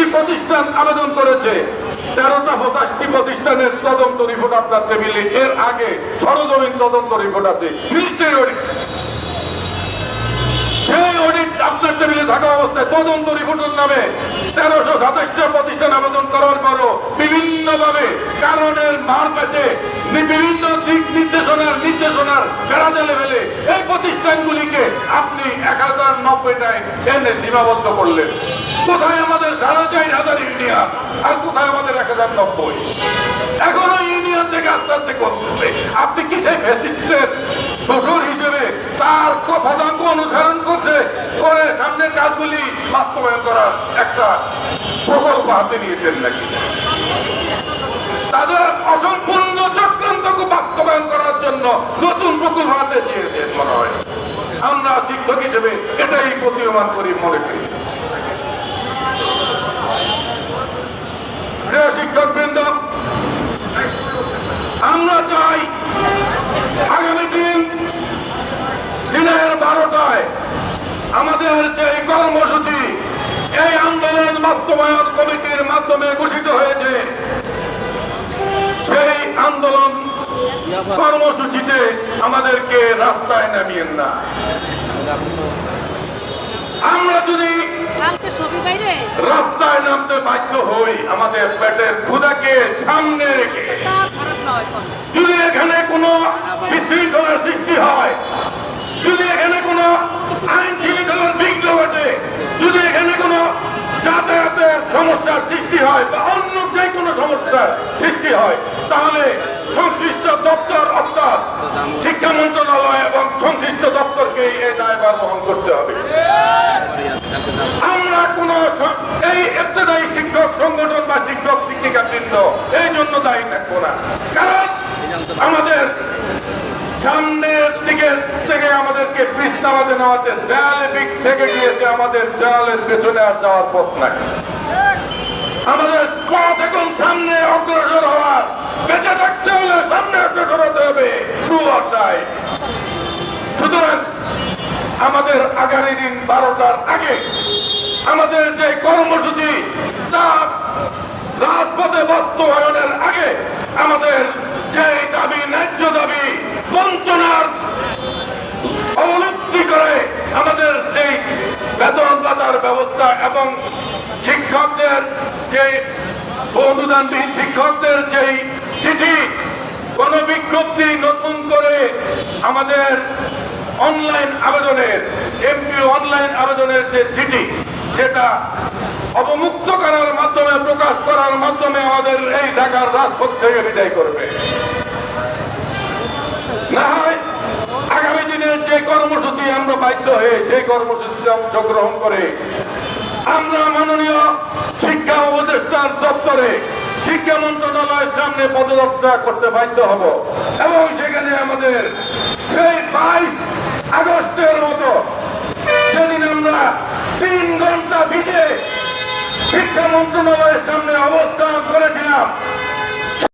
পঁচাশটি প্রতিষ্ঠান আবেদন করেছে। তেরোটা পঁচাশটি প্রতিষ্ঠানের তদন্ত রিপোর্ট আপনার টেবিলে। এর আগে সরজমিন তদন্ত রিপোর্ট আছে। মিনিস্ট্রি আপনার টেবিলে থাকা অবস্থায় তদন্ত রিপোর্টের নামে তেরোশো সাতাশটা প্রতিষ্ঠান আবেদন করার বিভিন্নভাবে কারণের মার পেছে বিভিন্ন দিক নির্দেশনার নির্দেশনার বেড়াজালে ফেলে এই প্রতিষ্ঠানগুলিকে আপনি এক হাজার নব্বইটায় এনে সীমাবদ্ধ করলেন। কোথায় আমাদের সাড়ে চার হাজার ইউনিয়ন আর কোথায় আমাদের এক হাজার নব্বই? এখনও ইউনিয়ন থেকে আস্তে আস্তে করতেছে। আপনি কি সেই ফ্যাসিস্টের দোষর হিসেবে তার পদাঙ্ক অনুসরণ করছে। করে সামনের কাজগুলি বাস্তবায়ন করার একটা প্রকল্প হাতে নিয়েছেন নাকি? তাদের অসম্পূর্ণ চক্রান্তকে বাস্তবায়ন করার জন্য নতুন প্রকল্প হাতে চেয়েছেন মনে হয়। আমরা শিক্ষক হিসেবে এটাই প্রতীয়মান করি মনে করি প্রিয় শিক্ষক বৃন্দ আমরা চাই আগামী দিন দিনের বারোটায় আমাদের যে কর্মসূচি এই আন্দোলন বাস্তবায়ন কমিটির মাধ্যমে ঘোষিত হয়েছে। সেই আন্দোলন কর্মসূচিতে আমাদেরকে রাস্তায় নামিয়েন না। আমরা যদি রাস্তায় নামতে বাধ্য হই আমাদের পেটের ক্ষুদাকে সামনে রেখে। যদি এখানে কোনো বিশৃঙ্খলার সৃষ্টি হয় যদি এখানে আইন শৃঙ্খলার বিঘ্ন ঘটে। যদি এখানে কোনো যাতায়াতের সমস্যার সৃষ্টি হয় বা অন্য যে কোনো সমস্যার সৃষ্টি হয়, তাহলে সংশ্লিষ্ট দপ্তর অর্থাৎ শিক্ষা মন্ত্রণালয় এবং সংশ্লিষ্ট দপ্তরকে এই দায়ভার বহন করতে হবে। আমরা কোন এই এত্তেদায়ী শিক্ষক সংগঠন বা শিক্ষক শিক্ষিকা বৃন্দ এই জন্য দায়ী থাকব না। কারণ আমাদের সামনের দিকে থেকে আমাদেরকে পৃষ্ঠাবাদে নেওয়াতে দেয়ালে দিক থেকে গিয়েছে আমাদের দেয়ালের পেছনে আর যাওয়ার পথ নাই। আমাদের পথ এখন সামনে অগ্রসর হওয়ার। বেঁচে থাকতে হলে সামনে অগ্রসর হতে হবে। সুতরাং আমাদের আগামী দিন বারোটার আগে আমাদের যে কর্মসূচি তা রাজপথে বাস্তবায়নের আগে যে অনুদানবিহীন শিক্ষকদের যেই চিঠি, কোন বিজ্ঞপ্তি নতুন করে আমাদের অনলাইন আবেদনের, এমপি অনলাইন আবেদনের যে চিঠি, সেটা অবমুক্ত করার মাধ্যমে, প্রকাশ করার মাধ্যমে আমাদের এই ঢাকার রাজপথ থেকে বিদায় করবে। না হয় আগামী দিনের যে কর্মসূচি আমরা বাধ্য হয়ে সেই কর্মসূচিতে অংশগ্রহণ করে আমরা শিক্ষা উপদেষ্টার দপ্তরে শিক্ষা মন্ত্রণালয়ের সামনে পদযাত্রা করতে বাধ্য হব। এবং সেখানে আমাদের সেই বাইশ আগস্টের মতো সেদিন আমরা তিন ঘণ্টা ভিজে শিক্ষা মন্ত্রণালয়ের সামনে অবস্থান করেছিলাম।